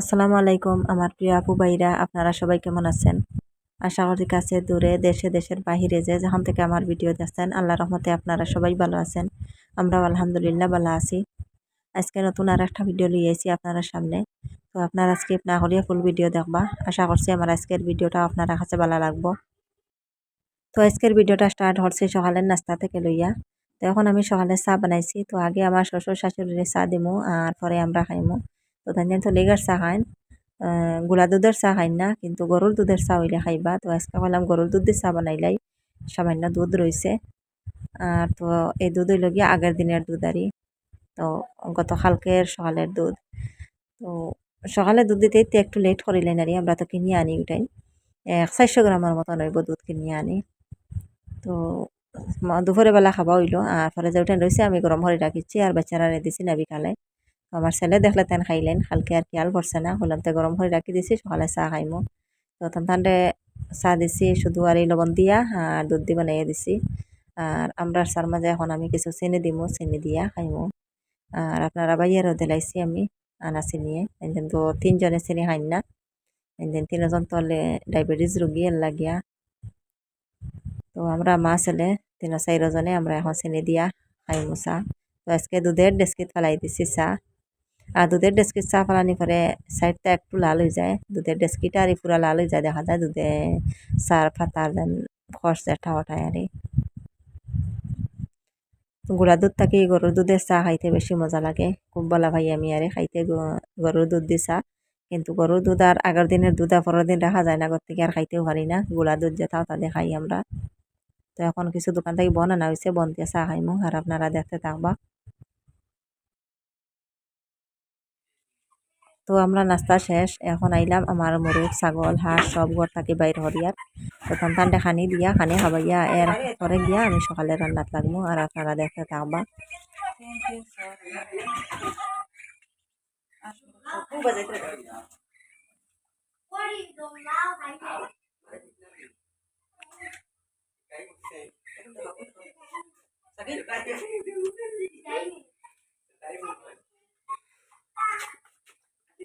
আসসালামু আলাইকুম, আমার প্রিয় আপু ভাইরা, আপনারা সবাই কেমন আছেন? আশা করি কাছে দূরে, দেশে, দেশের বাহিরে যে যেখান থেকে আমার ভিডিও দেখছেন আল্লাহ রহমতে আপনারা সবাই ভালো আছেন। আমরাও আলহামদুলিল্লাহ ভালো আছি। আজকে নতুন আর একটা ভিডিও লিয়ে আইছি আপনারা সামনে। তো আপনারা স্কিপ না করিয়া ফুল ভিডিও দেখবা। আশা করছি আমার আজকের ভিডিওটা আপনারা কাছে ভালো লাগবো। তো আজকের ভিডিওটা স্টার্ট হচ্ছে সকালের নাস্তা থেকে লইয়া। তো এখন আমি সকালে চা বানাইছি। তো আগে আমার শ্বশুর শাশুড়ির চা দিমু, আর পরে আমরা খাইমু। তো তাই তো লেগার চা খাইন। গুড়া দুধের চা খাইন না, কিন্তু গরুর দুধের চা হইলে খাইবা। তো আজকে কইলাম গরুর দুধ দিয়ে চা বানাইলাই সামান্য দুধ রয়েছে আর তো এই দুধ হইল গিয়ে আগের দিনের দুধ আরই, তো গত কালকের সকালের দুধ। তো সকালে দুধ দিতে একটু একটু লেট করিলেন আর আমরা তো কিনে আনি ওটাই এক চারশো গ্রামের মতো নইব দুধ কিনে আনি। তো দুপুরে বেলা খাওয়া হইল, আর পরে যে উঠেন রয়েছে আমি গরম করে রাখিছি আর বাচ্চারা দিছি না বিকালে আমার ছেলে দেখলে তেন খাইলেন কালকে আর খেয়াল পড়ছে না, হলাম তো গরম করে রাখি দিছি, সকালে চা খাইমো। তো তানটানরে চা দিছি, শুধু আর এই লবণ দিয়া আর দুধ দি বানাইয়া দিছি। আর আমরা চার মাঝে এখন আমি কিছু চিনি দিমু, চিনি দিয়া খাইমো। আর আপনারা বাইয়ারও দিলাইছি আমি আনা চিনিয়ে তো তিনজনে চিনি খাইন না। একদিন তিনজন তলে ডায়াবেটিস রোগী লাগিয়া। তো আমরা মা ছেলে, তিন চারজনে আমরা এখন চিনি দিয়া খাইমো চা। তো আজকে দুধের ডেস্কিত ফেলাই দিছি চা। আর দুধের ডেস্কির চা ফালানি করে সাইডটা একটু লাল হয়ে যায়। দুধের ডেস্কিটা আর পুরা লাল হয়ে যায় দেখা যায় দুধে চার ফাতার দেন খরচ ঠা ওঠায় আর গুড়া দুধ থাকি গরুর দুধের চা খাইতে বেশি মজা লাগে। খুব বলা ভাই আমি আরে খাইতে গরুর দুধ দি চা। কিন্তু গরুর দুধ আর আগের দিনের দুধ আর পরের দিন রাখা যায় না, আগর থেকে আর খাইতেও পারি না। গুড়া দুধ যেটাও তাদের খাই আমরা। তো এখন কিছু দোকান থেকে বন আনা হয়েছে বন দিয়ে চা খাইমু। আর আপনারা দেখতে থাকবা। তো আমরা নাস্তা শেষ। এখন আইলাম আমার মুরগ, ছাগল, হাঁস সব ঘর থাকি বাইর হরিয়ার। তো সন্তানটা খানি দিয়া, খানি খাবাইয়া, এর পরে গিয়া আমি সকালে রান্নাত লাগবো আর আপনারা দেখতে থাকবা।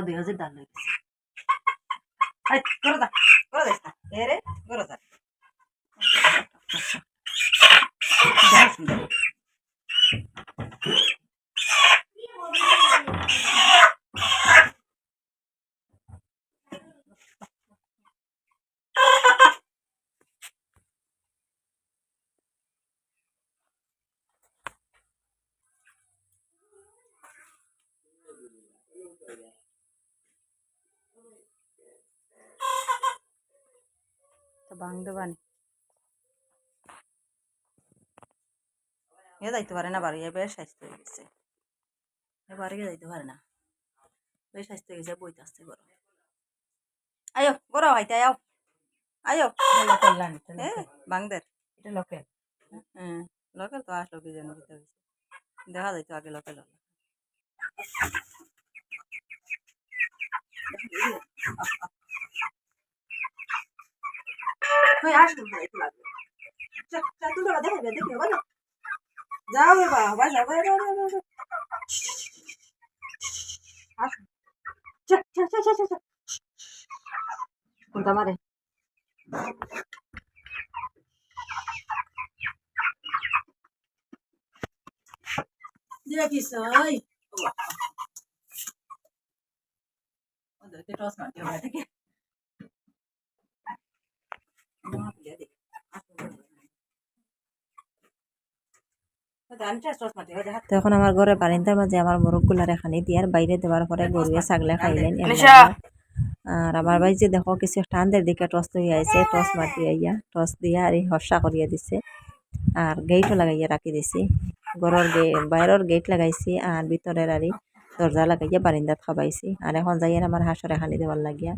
এমন দুই হাজার ডাল গেছে আই করো দা করো দে এ রে করো দা ভাঙতে এ যাইতে পারে না বাড়ি বেশ স্বাস্থ্য হয়ে গেছে। বাড়ি যাইতে পারে না। বেশ স্বাস্থ্য হয়ে গেছে বইতে আসতে করো আয়ো করো হাইতে আয়ো। আয়ো। বাংদের এটা লোকেল হ্যাঁ লোকেল তো আসলো কি যেন দেখা যাইতো আগে লোকেল হলো ওই আসুন তুলে দেখে দেখে বলো যাও বাবা বাজা আসুন কোনটা মারে Dia bisa, ay. Ada terus nanti ada ke. তো এখন আমার ঘরে বারিন্দার মাঝে আমার মোরগগুলারে খানি দিয়ার বাইরে দেওয়ার পরে গরুয়ে ছাগলে খাইলেন আর আমার ভাই যে দেখো কিছু ঠান্ডার দিকে টস হয়ে আইছে টস মাটি আইয়া টস দিয়া আর হর্ষা করিয়া দিছে। আর গেইটও লাগাইয়া রাখি দিছি। ঘরের গে বাইরের গেট লাগাইছি আর ভিতরের আরি দরজা লাগাইয়া বারিন্দাত খাবাইছি আর এখন যাইয়ের আমার হাঁসরে খানি দেওয়ার লাগিয়া।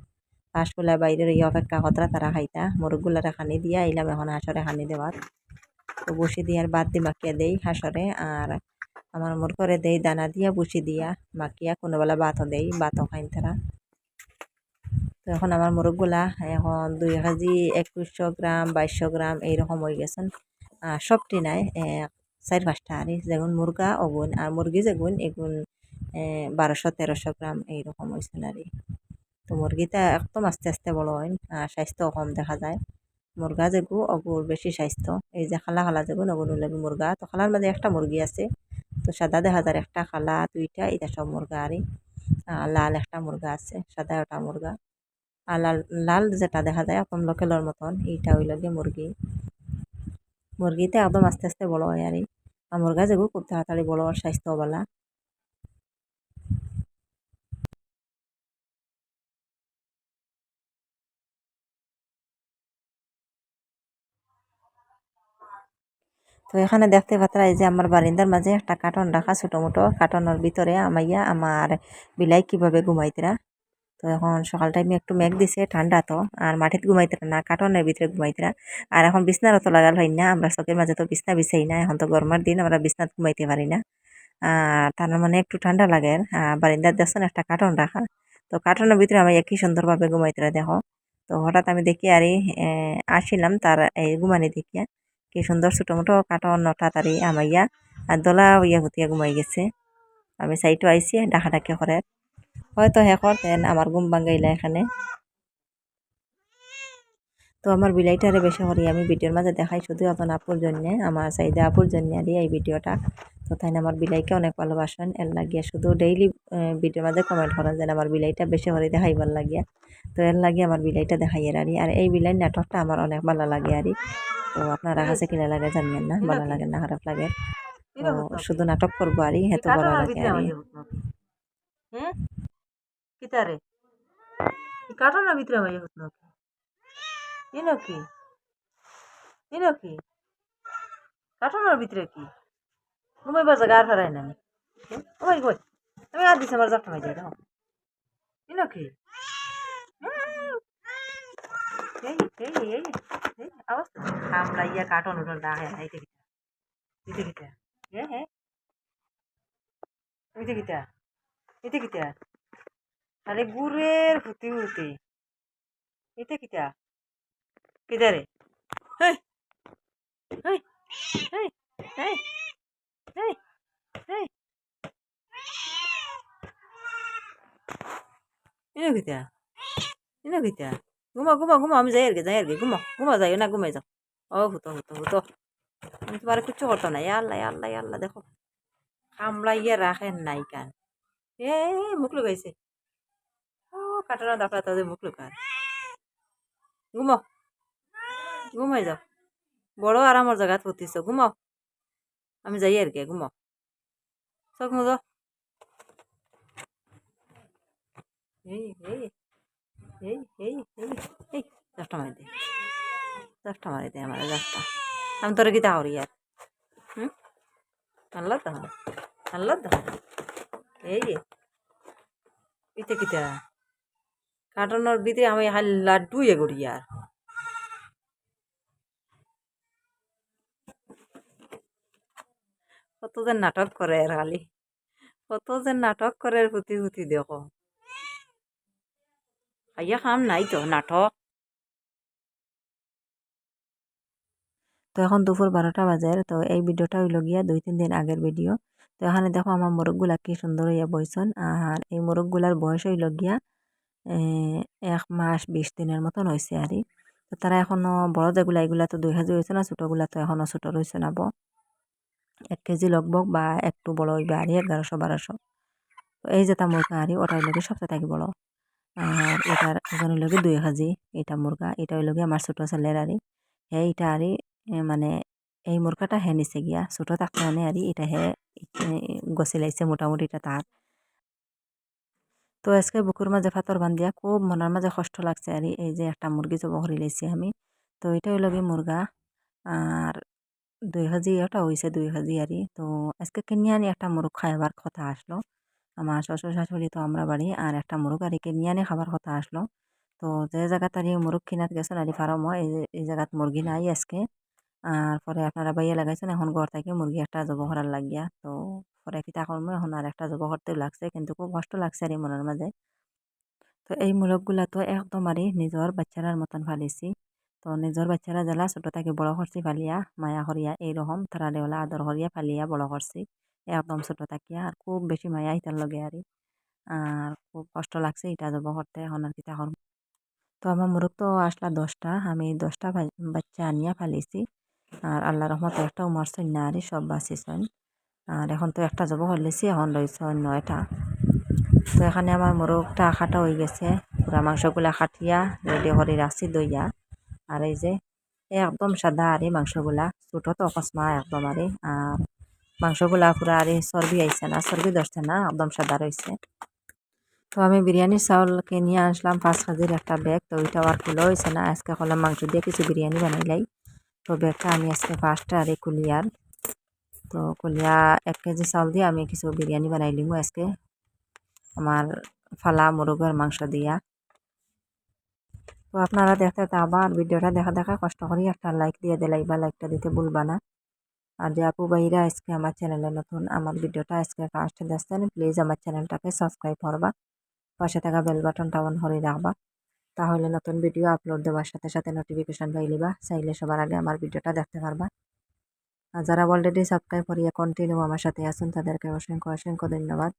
হাঁসগুলা বাইরে রইয়া অপেক্ষা কতরা তারা খাইতা। মুরগুলারে খানি দিয়া আইলাম এখন হাঁসরে খানি দেওয়ার। তো বসি দিয়ে আর বাদ দি মাখিয়া দেই হাঁসরে। আর আমার মুরগরে দেই দানা দিয়া, বসি দিয়া মাখিয়া কোনোবেলা ভাতও দেই, ভাতও খাইন তারা। তো এখন আমার মোরগগুলা এখন দুই কেজি একুশশো গ্রাম, বাইশশো গ্রাম এইরকম হয়ে গেছেন। সবটি নাই চার পাঁচটা আর যেগুন মুরগা, ওগুন, আর মুরগি যেগুন, এগুন বারোশো, তেরোশো গ্রাম এইরকম হয়েছেন আর তো মুরগিটা একদম আস্তে আস্তে বড় হয় স্বাস্থ্য কম দেখা যায়। মুরগা যেগু, অগুর বেশি স্বাস্থ্য। এই যে খালা খালা যেগুন অগুন লাগে মুরগা। তো খালার মাঝে একটা মুরগি আছে। তো সাদা দেখা যায় একটা খালা, দুইটা এটা সব মুরগা আর। লাল একটা মুরগা আছে, সাদা ওটা মুরগা। আর লাল লাল যেটা দেখা যায় এখন লোকেলের মতন, এইটা হইল গিয়ে মুরগি। মুরগিতে একদম আস্তে আস্তে বড় হয় আর। মুরগা যেগুলো খুব তাড়াতাড়ি বড় আর স্বাস্থ্যবালা তো এখানে দেখতে পাত্রা এই যে আমার বারিন্দার মাঝে একটা কার্টন রাখা ছোটো মোটো। কার্টনের ভিতরে আমাইয়া আমার বিলাই কীভাবে ঘুমাইতরা। তো এখন সকাল টাইমে একটু মেঘ দিছে, ঠান্ডা তো, আর মাটিতে ঘুমাইতে না, কার্টনের ভিতরে ঘুমাইতে আর এখন বিছনার তো লাগাল হয় না, আমরা চকের মাঝে তো বিছনা বিছাই না, এখন তো গরমের দিন, আমরা বিছনাত ঘুমাইতে পারি না। আর তার মানে একটু ঠান্ডা লাগে। বারিন্দার দেখছেন, একটা কার্টন রাখা। তো কার্টনের ভিতরে আমি একই সুন্দরভাবে ঘুমাইতে দেখো। তো হঠাৎ আমি দেখি, আর আসিলাম, তার, এই, ঘুমানি দেখিয়া। কি সুন্দর ছোটো মোটো কাটন নটা তারি আমাইয়া আর দোলা ইয়া হুতিয়া ঘুমাই গেছে। আমি সাইটো আইসি ডাকা ডাকি করে। হয়তো হে করতেন আমার ঘুম ভাঙ্গাইলা এখানে। তো আমার বিলাইটারে বেশি করি, আমি ভিডিওর মাঝে দেখাই শুধু এখন আপুর জন্যে, আমার সাইডে আপুর জন্যে আর এই ভিডিওটা। তাই আমার বিলাইকে অনেক ভালোবাসেন। এর লাগিয়া শুধু ডেইলি ভিডিওর মাঝে কমেন্ট করেন যেন আমার বিলাইটা বেশি করে দেখাইবার লাগিয়া। তো এর লাগে আমার বিলাইটা দেখাইয়ের আর আর এই বিলাই নাটকটা আমার অনেক ভালো লাগে আর তো আপনারা কাছে কিনা লাগে জানিয়েন না, ভালো লাগে না, খারাপ লাগে। শুধু নাটক করব আর হেতু ভালো লাগে আর ভিতরে কি কি কার্টনের ভিতরে কি? ঘুমাইবার জায়গা আর হারাই না আমি ওই কই আমি আর দিছি আমার জাফটা মাই যাই দেখো ইনো কি এই এই এই এই আওয়াজ আমরা ইয়া কার্টন উঠন ডাকে এইতে কিটা এইতে কিটা হ্যাঁ হ্যাঁ এইতে কিটা এইতে কিটা আরে গুড়ের হুতি হুতি এটা কিটা কিটা রে হেই হেই হেই হেই ইনো কিটা ইনো কিটা ঘুমা ঘুমা ঘুমা আমি যাই আর যাই আর ঘুমা ঘুমা যাই না ঘুমাই যাও ও হুতো হুতো হুতো আমি তোমার কিচ্ছু করতো না আল্লাহ আল্লাহ আল্লাহ দেখো কামড়াইয়া রাখেন নাই কান এ মুখ লগাইছে কাটানো দাপড়া তাদের মুখ লুকায় ঘুমাও ঘুমাই যাও বড় আরামর জায়গাত ফুটিছ ঘুমাও আমি যাই আর কি ঘুমাও চক মজা এই এই এই এই এই এই দশটা মারি দে দে আমার দশটা আমি তোর গীতা করি আর হুম আল্লাহ তো আল্লাহ তো এই ইতে কিতা কাটানোর ভিতরে আমি হাল লাড্ডু করি আর কত যে নাটক করে আর খালি। কত যে নাটক করে আর হুতি হুতি দেখো। খাইয়া খাম নাই তো, নাটক। তো এখন দুপুর বারোটা বাজে, তো এই ভিডিওটা হইল গিয়া দুই, তিন দিন আগের ভিডিও তো এখানে দেখো আমার মোরগগুলা কি সুন্দর হইয়া বইছন আর এই মোরগগুলার বয়স হইল গিয়া এক মাস বিশ দিনের মতন হয়েছে আর তো তারা এখনও বড় যেগুলা এগুলা তো দুই কেজি হয়েছে না ছোটোগুলা তো এখনও ছোটো রয়েছে না এক কেজি লগবগ বা একটু বড় হইবে আর এগারোশো বারোশো এই যেটা মুরগা আর ওটা হইল সবচেয়ে থাকি বড় আর এটার ওজন হইল দুই কেজি এটা মুরগা এটা হইল আমার ছোটো ছেলের আরি হ্যাঁ এটা আরি মানে এই মুরগাটা হে নিচে গিয়া, ছোটো থাকতে মানে আর এটা হে গছিলাইছে মোটামুটি এটা তার। তো আজকে বুকুর মাঝে ফাতর বান্ধিয়া খুব মনের মাঝে কষ্ট লাগছে আর এই যে একটা মুরগি জব করে লাইছি আমি। তো এটা হইল গিয়ে মুরগা আর দুই কেজি ওটা হয়েছে দুই আরই তো আজকে কিনে আনি একটা মুরগ খাইবার কথা আসলো। আমার শ্বশুর শাশুড়ি তো আমরা বাড়ি, আর একটা মুরগ আর আনি খাবার কথা আসলো। তো যে জায়গাত আর মুরগ কিনাত গেছেন আর ফার্ম, এই এই জায়গাত মুরগি নাই আজকে। আর পরে আপনারা বাইয়ে লাগাইছেন, এখন ঘর থেকে মুরগি একটা জব করার লাগিয়া। তো পরে কিতা করব এখন আর একটা জব করতে লাগছে, কিন্তু খুব কষ্ট লাগছে আর মনের মাঝে। তো এই মুরগগুলা তো একদম আরই নিজের বাচ্চারার মতন ফালিছি। তো নিজের বাচ্চারা জ্বালা ছোট থেকে বড় করছি ফালিয়া, মায়া করিয়া এইরকম তারা দেওলা আদর করিয়া ফালিয়া বড় করছি একদম ছোট থাকিয়া আর খুব বেশি মায়া ইতার লগে আরই আর খুব কষ্ট লাগছে এটা যাব করতে এখন আর করব তো আমার মুরগ তো আসলা দশটা আমি দশটা বাচ্চা আনিয়া ফালিছি। আর আল্লাহ রহমত একটা মারছেন সৈন্য আরই সব বাঁচিছেন আর এখন তো একটা জব করলেছি এখন রয়েছে নয়টা। তো এখানে আমার মোরগটা খাটা হয়ে গেছে পুরা মাংসগুলা খাটিয়া রেডি করে রাখছি দইয়া। আর এই যে একদম সাদা আর মাংসগুলা, ছোটো তো অকস্মা একদম আর আর মাংসগুলা পুরা আর চর্বি আইছে না, চর্বি ধরছে না, একদম সাদা রয়েছে তো আমি বিরিয়ানির চাউল কিনিয়ে আসলাম পাঁচ কেজির একটা ব্যাগ তো ওইটাও আর খুলে হয়েছে না, আজকে হলাম মাংস দিয়ে কিছু বিরিয়ানি বানাইলাই। তো ব্যাগটা আমি আজকে ফার্স্টে আর কুলিয়ার, তো কুলিয়া এক কেজি চাউল দিয়ে আমি কিছু বিরিয়ানি বানাই লিমু আজকে, আমার ফালা মুরগের মাংস দিয়া। তো আপনারা দেখতে তো আবার ভিডিওটা দেখা দেখা কষ্ট করি একটা লাইক দিয়ে দিলাই বা লাইকটা দিতে ভুলবা না। আর যে আপু ভাইরা আজকে আমার চ্যানেলে নতুন, আমার ভিডিওটা আজকে ফার্স্ট দেখছেন প্লিজ আমার চ্যানেলটাকে সাবস্ক্রাইব করবা। পাশে থাকা বেল বাটনটা অন করে রাখবা। তাহলে নতুন ভিডিও আপলোড দেওয়ার সাথে সাথে নোটিফিকেশন পাইলিবা চাইলে সবার আগে আমার ভিডিওটা দেখতে পারবা। আর যারা অলরেডি সাবস্ক্রাইব করিয়া কন্টিনিউ আমার সাথে আসুন তাদেরকে অসংখ্য অসংখ্য ধন্যবাদ।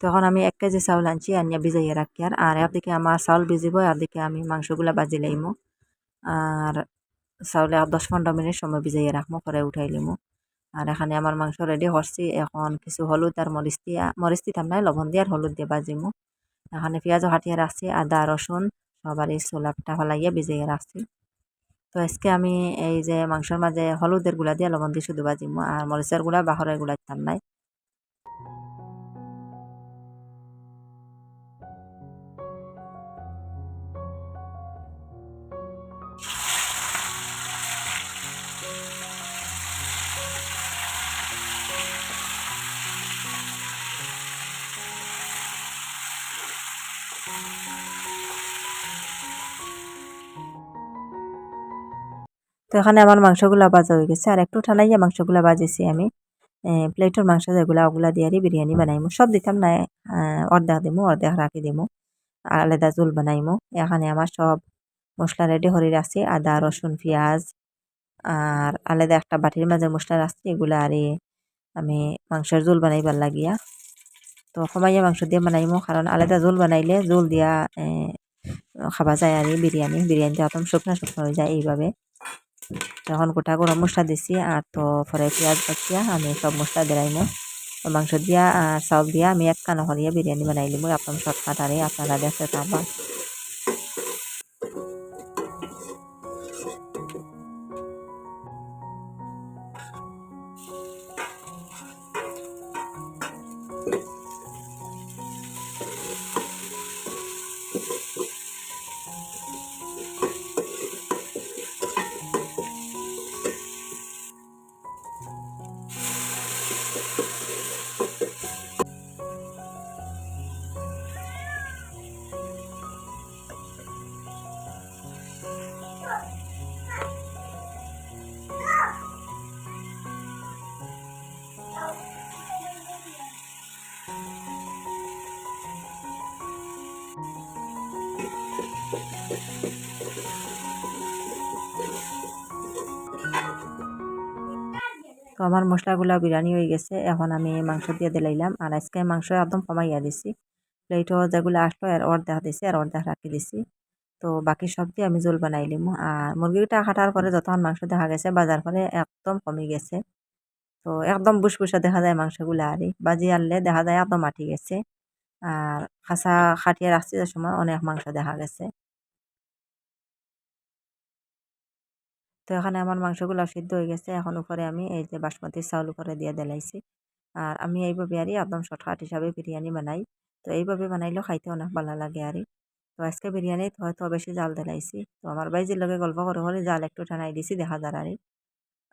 তখন আমি এক কেজি চাউল আনছি, আনিয়া ভিজাইয়া রাখি। আর আর একদিকে আমার চাউল ভিজিব? একদিকে আমি মাংসগুলা বাজি লাইমু? আর চাউলে দশ পনেরো মিনিট সময় ভিজাইয়া রাখব পরে উঠাই লিমু। আর এখানে আমার মাংস রেডি করছি এখন কিছু হলুদ আর মরিচ দিয়া, মরিচ দিতাম নাই লবণ দিয়ে আর হলুদ দিয়ে বাজিমু। এখানে পেঁয়াজও হাটিয়ে রাখছি, আদা, রসুন সবার এই ছোলাটা ফলাইয়া ভিজাইয়া রাখছি। তো আজকে আমি এই যে মাংসের মাঝে হলুদের গুঁড়া দিয়ে লবণ দিয়ে শুধু বাজিমু, আর মরিচের গুঁড়া বাহরের গুঁড়া দিতাম নাই। তো এখানে আমার মাংসগুলা ভাজা হয়ে গেছে। আর একটু ঠালাইয়া মাংসগুলা বাজেছি আমি। প্লেটের মাংস যেগুলা, ওগুলা দিয়ে বিরিয়ানি বানাইমু। সব দিতাম না অর্ধেক দিমো, অর্ধেক রাখি দিমু। আলাদা জোল বানাইমু। এখানে আমার সব মশলা রেডি করে রাখছি। আদা, রসুন, পেঁয়াজ, আর আলাদা একটা বাটির মাঝে মশলা রাখছি। এগুলা আর আমি মাংসের জোল বানাইবার লাগিয়া। তো কমাইয়া মাংস দিয়ে বানাইমু। কারণ আলাদা জোল বানাইলে জোল দিয়া খাবা যায় আর বিরিয়ানি। বিরিয়ানিটা একদম শুকনো শুকনো হয়ে যায় এইভাবে। তখন গোটা গরম মশলা দিছি আর তো পরে পেঁয়াজ বাচ্চিয়া আমি সব মশলা দিলাইমু মাংস দিয়া আর চাউল দিয়া, আমি এক কানো করিয়া বিরিয়ানি বানাই লিমু একদম শর্টকাট আরে আপনারা দেখতে পাবা আমার মশলাগুলা বিরিয়ানি হয়ে গেছে, এখন আমি মাংস দিয়ে দিলাইলাম। আর আজকে মাংস একদম কমাইয়া দিছি। প্লেটও যেগুলো আসলো আর অর্ধেক দিছি আর অর্ধেক রাখি দিছি। তো বাকি সব দিয়ে আমি জোল বানাইলিম আর মুরগিটা কাটার পরে যতক্ষণ মাংস দেখা গেছে, বাজার পরে একদম কমে গেছে। তো একদম বুসবুসা দেখা যায় মাংসগুলো আরই। বাজি আনলে দেখা যায় একদম মাটি গেছে। আর খাসা খাটিয়ে রাখছি যে সময় অনেক মাংস দেখা গেছে। তো এখানে আমার মাংসগুলো সিদ্ধ হয়ে গেছে। এখন উপরে আমি এই যে বাসমতি চাউল উপরে দিয়ে দেলাইছি। আর আমি এইভাবে আরই একদম শর্টকাট হিসাবে বিরিয়ানি বানাই। তো এইভাবে বানাইলেও খাইতে অনেক ভালো লাগে আরই। তো আজকে বিরিয়ানি হয়তো বেশি জাল দেলাইছি। তো আমার বাইজির লগে গল্প করে করে জাল একটু টানাই দিছি, দেখা যার আরই।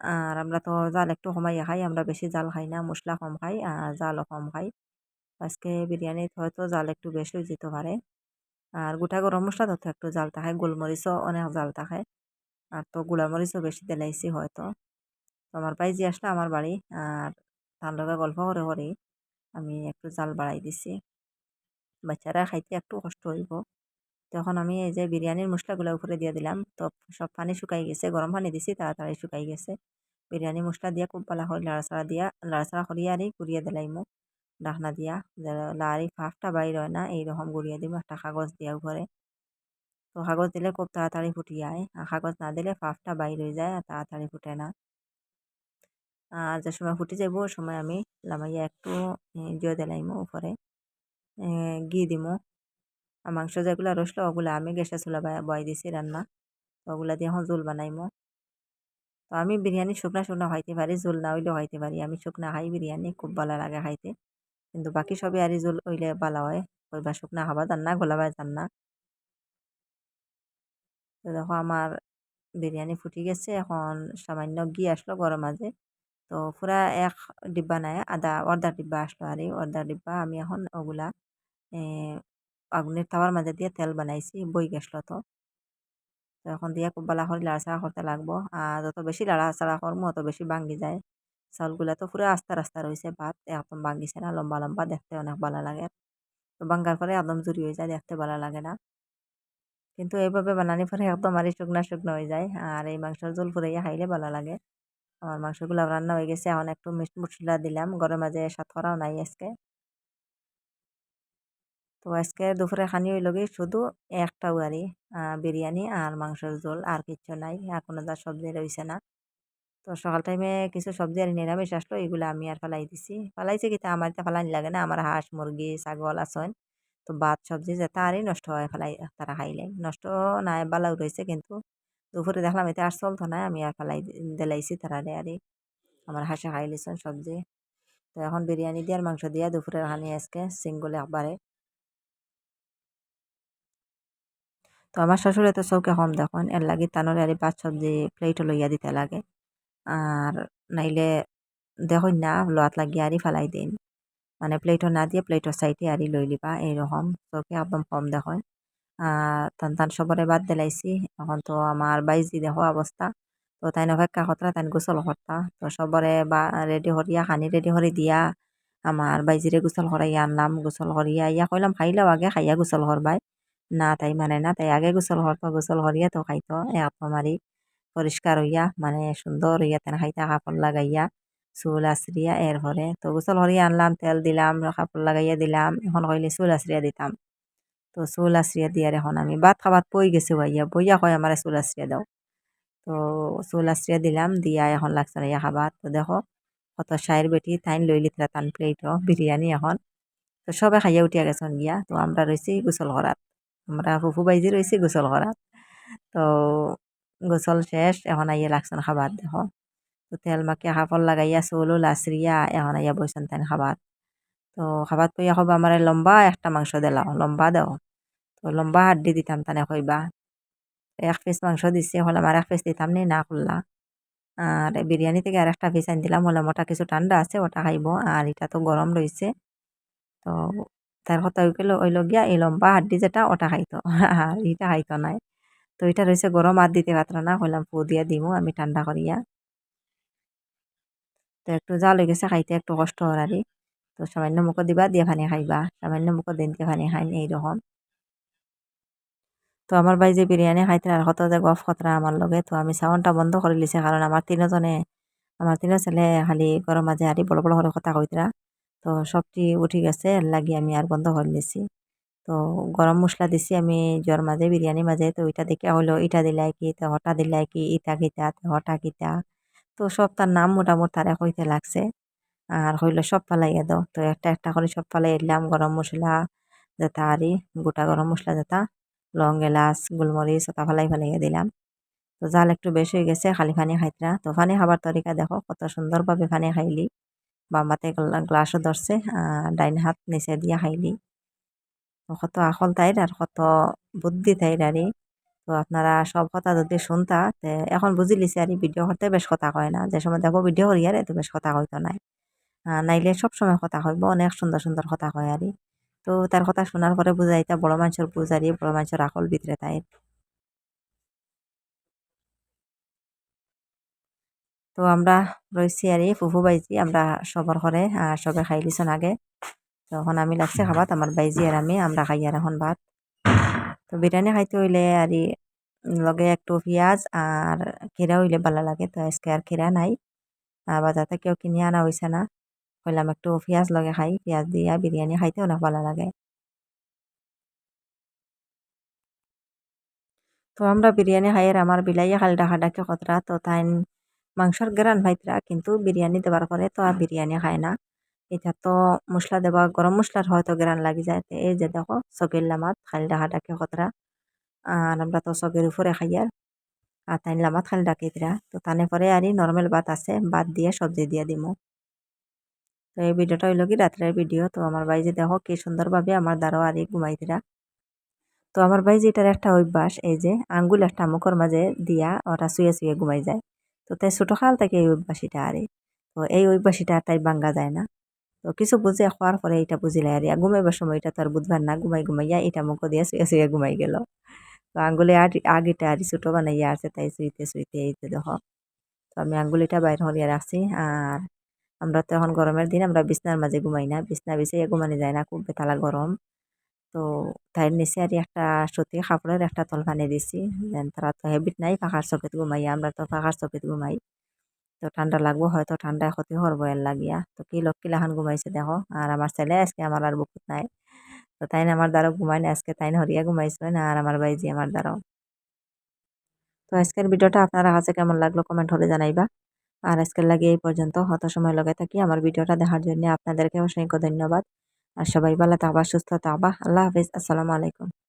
আর আমরা তো জাল একটু কমাইয়া খাই, আমরা বেশি জাল খাই না, মশলা কম খাই, আর জালও কম খাই। আজকে বিরিয়ানিতে হয়তো জাল একটু বেশি যেতে পারে। আর গোটা গরম মশলা তো একটু জাল থাকে, গোলমরিচও অনেক জাল থাকে। আর তো গুঁড়ামরিচও বেশি দিলাইছি হয়তো। তো আমার বাইজি আসলে আমার বাড়ি আর তার লগে গল্প করে করে আমি একটু জাল বাড়াই দিছি। বাচ্চারা খাইতে একটু কষ্ট হইব। তখন আমি এই যে বিরিয়ানির মশলাগুলো উপরে দিয়ে দিলাম। তো সব পানি শুকাই গেছে, গরম পানি দিছি, তাড়াতাড়ি শুকাই গেছে। বিরিয়ানি মশলা দিয়া খুব ভালো করে লাড়াচাড়া দিয়া, লাড়াচাড়া করিয়া আরই দিলাই দিলাইমু। ডাকনা দিয়া লাড়ি ফাফটা বাইর হয় না, এইরকম গুড়িয়ে দিব একটা কাগজ দিয়া উপরে। তো কাগজ দিলে খুব তাড়াতাড়ি ফুটি যায়। আর কাগজ না দিলে ফাফটা বাইর হয়ে যায় আর তাড়াতাড়ি ফুটে না। আর যে সময় ফুটে যাইব ওই সময় আমি লামাইয়া একটু দিয়ে দিলাইমু উপরে। ঘি দিমু। আর মাংস যেগুলো রসলো, ওগুলো আমি গ্যাসে চুলা বয়াই দিছি রান্না। তো ওগুলা দিয়ে এখন জোল বানাইমু। তো আমি বিরিয়ানি শুকনা শুকনা খাইতে পারি জোল না হইলেও খাইতে পারি। আমি শুকনা খাই বিরিয়ানি, খুব ভালো লাগে খাইতে। কিন্তু বাকি সবই আরই জোল হইলে ভালো হয়। কইবা শুকনা খাবা জান না গোলাবা জান না। তো দেখো আমার বিরিয়ানি ফুটি গেছে, এখন সামান্য ঘি আসলো গরম মাঝে। তো পুরা এক ডিব্বা নাই আদা অর্ধা ডিব্বা আসলো আর অর্ধা ডিব্বা আমি এখন ওগুলা আগুনের তাওয়ার মাঝে দিয়ে তেল বানাইছি, বই গেছলো তো। তো এখন দিয়ে খুব ভালো করে লাড়াচাড়া করতে লাগবো। আর যত বেশি লাড়াচাড়া করব অত বেশি ভাঙ্গি যায়। চাউলগুলা তো পুরো আস্তা রাস্তা রয়েছে ভাত, একদম ভাঙ্গিছে না, লম্বা লম্বা দেখতে অনেক ভালো লাগে। তো ভাঙ্গার পরে একদম জুড়ি হয়ে যায়, দেখতে ভালো লাগে না। কিন্তু এইভাবে বানানি পরে একদম আর শুকনা শুকনো হয়ে যায়। আর এই মাংসের জল ফুরাইয়া খাইলে ভালো লাগে। আমার মাংসগুলো রান্না হয়ে গেছে, এখন একটু মিষ্টি মশলা দিলাম। গরম মাঝে সাত করাও নাই আজকে। তো আজকে দুপুরে খানি হইল কি শুধু একটা উয়ারি বিরিয়ানি আর মাংসের ঝোল, আর কিচ্ছু নাই। আর কোনো যা সবজি রয়েছে না। তো সকাল টাইমে কিছু সবজি আর নিরামিষ আসলো, এগুলো আমি আর ফেলাই দিছি। ফেলাইছি কিন্তু আমার তো ফেলানি লাগে না। আমার হাঁস, মুরগি, ছাগল, আসন। তো ভাত, সবজি যেটা আরই নষ্ট হয় ফেলাই, তারা খাইলে। নষ্ট নাই, বালাও রয়েছে কিন্তু। দুপুরে দেখলাম এতে আর চলতো না আমি আর ফেলাই দিলাইছি তারারে আরই আমার হাঁসে খাই লিছেন সবজি। তো এখন বিরিয়ানি দিয়ে আর মাংস দিয়ে দুপুরে হানি আজকে সিঙ্গুল একবারে তো আমার শ্বশুরে তো চৌকে কম দেখুন, এর লাগি তানোর আর ভাত, সবজি প্লেটও লইয়া দিতে লাগে। আর নাইলে দেখুন না লোয়াত লাগিয়ে আরই ফেলাই দিন। মানে প্লেটও না দিয়ে প্লেটর সাইডে আরই লই লিবা এইরকম চৌকে একদম কম দেখুন। তান তান সবরে বাদ দিলাইছি এখন তো আমার বাইজি দেখো অবস্থা তো তাই অপেক্ষা করতা তাই গোসল করতা তো সবরে বা রেডি করিয়া খানি রেডি করে দিয়া। আমার বাইজিরে গোসল করাইয়া আনলাম গোসল করিয়া ইয়া কইলাম খাইলেও আগে, খাইয়া গোসল করবাই না, তাই মানে না, তাই আগে গোসল করতো গোসল করিয়া তো খাইতো একদম মারি পরিষ্কার হইয়া মানে সুন্দর হইয়া, তেন খাইতা কাপড় লাগাইয়া। চুল আশ্রিয়া এরপরে তো গোসল করিয়া আনলাম, তেল দিলাম কাপড় লাগাইয়া দিলাম, এখন কইলে চুল আশ্রিয়া দিতাম। তো চুল আশ্রিয়া দিয়ার এখন আমি ভাত খাবাত পই গেছে ভাইয়া বইয়া কয় আমার চুল আশ্রিয়া দাও। তো চুল আশ্রিয়া দিলাম, দিয়া এখন লাগছে ইয়া খাবার তো দেখো কত সাইর বেটি, তাইন লই লিতরা তান প্লেটও বিরিয়ানি এখন। তো সবে খাইয়া উঠিয়া গেছেন গিয়া। তো আমরা রয়েছি গোসল করার আমরা ফুফু বাইজি রয়েছি গোসল করার তো গোসল শেষ, এখন আইয়া লাগছেন খাবার দেখো। তো তেল মাখিয়া কাপড় লাগাইয়া চুলো লাচরিয়া এখন আইয়া বইছেন তাই খাবার তো খাবার পইয়া কবা আমার লম্বা একটা মাংস দিলাও, লম্বা দেও। তো লম্বা হাড্ডি দিতাম তানে কইবা এক পিস মাংস দিছে, হলে আমার এক পিস দিতাম নি না করলা আর বিরিয়ানি থেকে আর একটা পিস আনি দিলাম, হলে মোটা কিছু ঠান্ডা আছে, ওটা খাইব। আর এটা তো গরম রয়েছে তো তার কথা গেল, ওই গিয়া এই লম্বা হাড্ডি যেটা, ওটা খাইতো। আর এটা খাইতো নাই। তো এটা রয়েছে গরম, আর দিতে পারত না কইলাম ফু দিয়া দিমু, আমি ঠান্ডা করিয়া। তো একটু জাল হয়ে গেছে, খাইতে একটু কষ্ট হরারি তো সামান্য মুখো দিবা, দিয়ে ফানি খাইবা। সামান্য মুখো দিন দিয়ে ফানি খাইন এইরকম। তো আমার ভাই যে বিরিয়ানি খাইতে আর কত যে গফ খতরা আমার লগে, তো আমি সাউন্ডটা বন্ধ করে লিছে কারণ আমার তিনজনে, আমার তিন ছেলে খালি গরম মাঝে আরি বড় বড় করে কথা কইতরা। তো সবটি উঠি গেছে লাগি আমি আর বন্ধ করে লিছি তো গরম মশলা দিছি আমি জ্বর মাঝে, বিরিয়ানি মাঝে, তো ওইটা দেখে হলো ইটা দিলাই কি, তো হটা দিলাই কি ইটা কিতা হটা কিতা। তো সব তার নাম মোটামুটি তারা কইতে লাগছে। আর হইল সব ফালাইয়া দাও। তো একটা একটা করে সব ফালাই দিলাম। গরম মশলা যেটা আরি গোটা গরম মশলা যেটা, লং এলাচ, গোলমরিচ ওটা ফালাই ফালাইয়া দিলাম। তো জাল একটু বেশ হয়ে গেছে খালি পানি খাইতরা। তো পানি খাবার তরিকা দেখো, কত সুন্দরভাবে পানি খাইলি। বামাতে গ্লাসও ধরছে ডাইন হাত নিচে দিয়া খাইলি। কত আকল তাইর আর কত বুদ্ধি তাইর আরই। তো আপনারা সব কথা যদি শুনতা, তে এখন বুঝি লিছে আর ভিডিও করতে বেশ কথা কয় না। যে সময় দেখো ভিডিও করি আর এত বেশ কথা হইতো নাই। নাইলে সব সময় কথা কইব, অনেক সুন্দর সুন্দর কথা কয় আরই। তো তার কথা শোনার পরে বুঝাইতা বড় মানুষের বুঝারি বড় মানুষের আকল ভিতরে তাই। তো আমরা রয়েছি আর ফুফু বাইজি আমরা সবার ঘরে আর সবে খাই লিছন আগে। তখন আমি লাগছে খাবাত, আমার বাইজি আর আমি, আমরা খাই আর এখন ভাত। তো বিরিয়ানি খাইতে হইলে আর লগে একটু পেঁয়াজ আর খিরা হইলে ভালো লাগে। তো আজকে আর খিরা নাই। বাজার থেকেও কিনে আনা হয়েছে না। কইলাম একটু পেঁয়াজ লগে খাই। পেঁয়াজ দিয়া বিরিয়ানি খাইতে অনেক ভালো লাগে। তো আমরা বিরিয়ানি খাই আর আমার বিলাইয়া খালি ডাকা ডাকে কতরা তো তাই মাংসর গ্রান ভাইতরা কিন্তু বিরিয়ানি দেবার পরে তো আর বিরিয়ানি খায় না। এটা তো মশলা দেবা, গরম মশলার হয়তো গ্রান লাগি যায় এই যে দেখো, চকির লামাত খালি ডাকা ডাকে কতরা। আর আমরা তো চকের উপরে খাই আর। আর তাই লামাত খালি ডাকে ডাকিতরা তো তানে পরে আর নর্মাল ভাত আছে ভাত দিয়ে সবজি দিয়ে দিমু। তো এই ভিডিওটা হইল কি রাত্রের ভিডিও। তো আমার ভাই যে দেখো, কি সুন্দরভাবে আমার দ্বারাও আর ঘুমাইতিরা তো আমার ভাই যেটার একটা অভ্যাস, এই যে আঙ্গুল একটা মুখের মাঝে দিয়া ওটা শুয়ে শুয়ে ঘুমাই যায়। তো তাই ছোটো খাল থেকে এই অভ্যাসীটা আরে। তো এই অভ্যাসীটা তাই ভাঙ্গা যায় না। তো কিছু বুঝে খাওয়ার পরে এটা বুঝিলে, আর, ঘুমাইবার সময় এটা তো আর বুধবার না, ঘুমাই ঘুমাইয়া এটা মুখ দিয়ে শুয়ে শুয়ে ঘুমাই গেল। তো আঙ্গুলে আর আগেটা আর ছোটো বানাইয়া আছে, তাই শুইতে শুইতে এই তো দেখো। তো আমি আঙ্গুলিটা বাইর হরিয়া রাখছি, আর আমরা তো এখন গরমের দিন, আমরা বিছনার মাঝে ঘুমাই না, বিছনা বিছিয়ে ঘুমানো যায় না, খুব বেতালা গরম। তো তাই নিচে আর একটা সুতি কাপড়ের একটা তল বানিয়ে দিছি তারা তো হেবিট নাই পাখার চকেত ঘুমাই আমরা তো পাখার চকেত ঘুমাই। তো ঠান্ডা লাগবো, হয়তো ঠান্ডায় ক্ষতি করব এর লাগিয়া। তো কি লোক কিলাখান ঘুমাইছে দেখো, আর আমার ছেলে আজকে আমার আর বুকুত নাই। তো তাই আমার দ্বারা ঘুমাই না আজকে তাই হরিয়া ঘুমাইছে না, আর আমার বাইজি আমার দ্বারাও। তো আজকের ভিডিওটা আপনারা কাছে কেমন লাগল কমেন্ট হলে জানাইবা। আর আজকের লাগে এই পর্যন্ত, হত সময় লগে থাকি, আমার ভিডিওটা দেখার জন্য আপনাদেরকে অসংখ্য ধন্যবাদ। আর সবাই ভালো থাকবা, সুস্থ থাকবা। আল্লাহ হাফিজ, আসসালামু আলাইকুম।